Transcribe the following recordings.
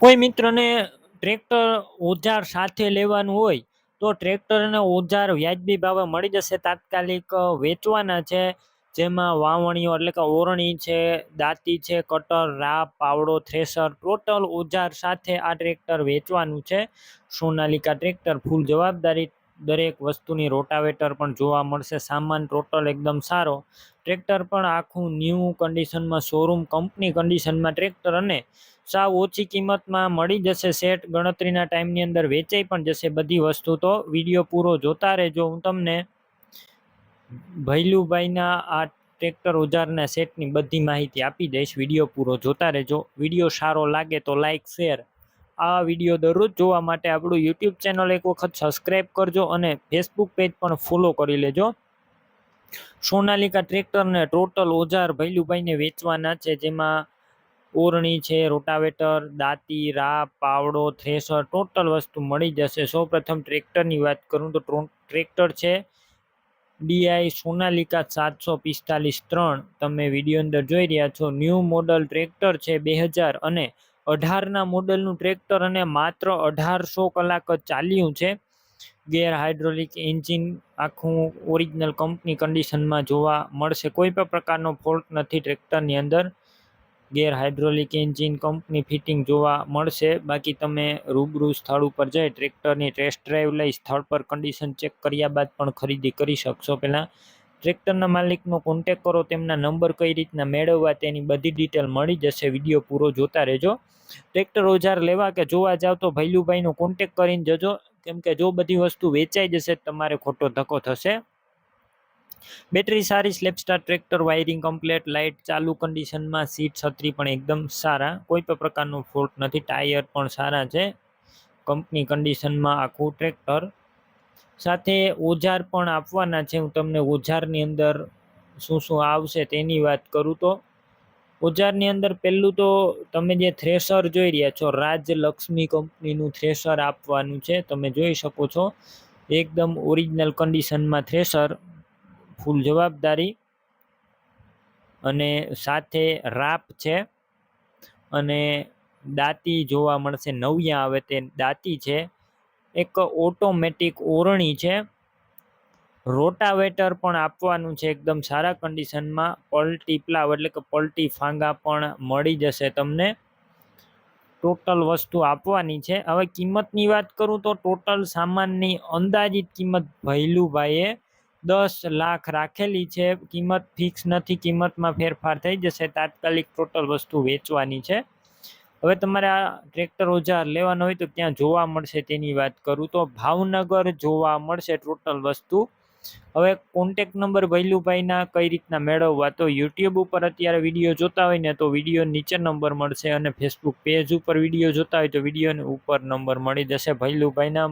કોઈ મિત્રને ટ્રેક્ટર ઓજાર સાથે લેવાનું હોય, તો ટ્રેક્ટર અને ઓજાર વ્યાજબી ભાવે મળી જશે. તાત્કાલિક વેચવાના છે, જેમાં વાવણીઓ એટલે કે ઓરણી છે, દાંતી છે, કટર, રાપ, પાવડો, થ્રેસર, ટોટલ ઓજાર સાથે આ ટ્રેક્ટર વેચવાનું છે. સોનાલિકા ટ્રેક્ટર ફૂલ જવાબદારી દરેક વસ્તુની રોટાવેટર પણ જોવા મળશે. સામાન ટોટલ એકદમ સારો. ટ્રેક્ટર પણ આખું ન્યૂ કન્ડિશનમાં શોરૂમ કંપની કન્ડિશનમાં ટ્રેક્ટર અને સાવ ઓછી કિંમતમાં મળી જશે. સેટ ગણતરીના ટાઈમની અંદર વેચાઈ પણ જશે બધી વસ્તુ. તો વીડિયો પૂરો જોતા રહેજો. હું તમને ભૈલુભાઈના આ ટ્રેક્ટર ઓજારના સેટની બધી માહિતી આપી દઈશ. વીડિયો પૂરો જોતા રહેજો. વીડિયો સારો લાગે તો લાઈક, શેર આ વીડિયો દરરોજ જોવા માટે આપણું યુટ્યુબ ચેનલ એક વખત સબસ્ક્રાઈબ કરજો અને ફેસબુક પેજ પણ ફોલો કરી લેજો. સોનાલિકા ટ્રેક્ટરને ટોટલ ઓજાર ભૈલુભાઈને વેચવાના છે, જેમાં ઓરણી છે, રોટાવેટર, દાંતી રા પાવડો, થ્રેસર ટોટલ વસ્તુ મળી જશે. સૌપ્રથમ ટ્રેક્ટરની વાત કરું તો ટ્રેક્ટર છે ડીઆઈ સોનાલિકા સાતસો પિસ્તાલીસ ત્રણ. તમે વીડિયો અંદર જોઈ રહ્યા છો. ન્યૂ મોડલ ટ્રેક્ટર છે બે હજાર અને અઢારના મોડલનું ટ્રેક્ટર અને માત્ર અઢારસો કલાક જ ચાલ્યું છે. ગેર હાઇડ્રોલિક એન્જિન આખું ઓરિજિનલ કંપની કન્ડિશનમાં જોવા મળશે. કોઈ પણ પ્રકારનો ફોલ્ટ નથી ટ્રેક્ટરની અંદર. Gear hydraulic engine company fitting જોવા મળશે. બાકી તમે રૂબરૂ સ્થળ ઉપર જઈ ટ્રેક્ટરની ટેસ્ટ ડ્રાઈવ લઈ સ્થળ પર કન્ડિશન ચેક કર્યા બાદ પણ ખરીદી કરી શકશો. પહેલાં ટ્રેક્ટરના માલિકનો કોન્ટેક કરો, તેમના નંબર કઈ રીતના મેળવવા તેની બધી ડિટેલ મળી જશે. વીડિયો પૂરો જોતા રહેજો. ટ્રેક્ટર ઓજાર લેવા કે જોવા જાવ તો ભૈલુભાઈનો કોન્ટેક કરીને જજો. કેમ કે જો બધી વસ્તુ વેચાઈ જશે તમારે ખોટો ધક્કો થશે. બેટરી સારી self starter tractor wiring complete light ચાલુ કન્ડિશનમાં સીટ છત્રી પણ એકદમ સારા. કોઈ પણ પ્રકારનો ફોલ્ટ નથી. ટાયર પણ સારા છે. કંપની કન્ડિશનમાં આખું ટ્રેક્ટર સાથે ઓજાર પણ આપવાના છે. હું તમને ઓજારની અંદર શું શું આવશે તેની વાત કરું તો. ઓજારની અંદર પહેલું તો તમે જે થ્રેસર જોઈ રહ્યા છો, રાજલક્ષ્મી કંપનીનું થ્રેસર આપવાનું છે. તમે જોઈ શકો છો, એકદમ ઓરિજિનલ કન્ડિશનમાં થ્રેસર ફૂલ જવાબદારી અને સાથે રાપ છે અને દાંતી જોવા મળશે. નવિયા આવે તે દાંતી છે. એક ઓટોમેટિક ઓરણી છે. રોટાવેટર પણ આપવાનું છે એકદમ સારા કન્ડિશનમાં પલટી પ્લાવ એટલે કે પલટી ફાંગા પણ મળી જશે તમને. ટોટલ વસ્તુ આપવાની છે. હવે કિંમતની વાત કરું તો ટોટલ સામાનની અંદાજિત કિંમત ભૈલુભાઈએ દસ લાખ રાખેલી છે. કિંમત ફિક્સ નથી, કિંમતમાં ફેરફાર થઈ જશે. તાત્કાલિક ટોટલ વસ્તુ વેચવાની છે. હવે તમારે આ ટ્રેક્ટર ઓજાર લેવાનો હોય તો ક્યાં જોવા મળશે તેની વાત કરું તો ભાવનગર જોવા મળશે ટોટલ વસ્તુ. હવે કોન્ટેક નંબર ભૈલુભાઈના કઈ રીતના મેળવવા તો યુટ્યુબ ઉપર અત્યારે વીડિયો જોતા હોય ને તો વીડિયો નીચે નંબર મળશે અને ફેસબુક પેજ ઉપર વીડિયો જોતા હોય તો વિડીયોની ઉપર નંબર મળી જશે. ભૈલુભાઈના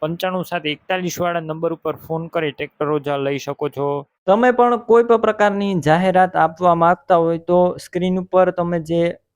પંચાણું સાત એકતાલીસ વાળા નંબર ઉપર ફોન કરી ટ્રેક્ટર ઓજા લઈ શકો છો. તમે પણ કોઈ પણ પ્રકારની જાહેરાત આપવા માંગતા હોય તો સ્ક્રીન ઉપર તમે જે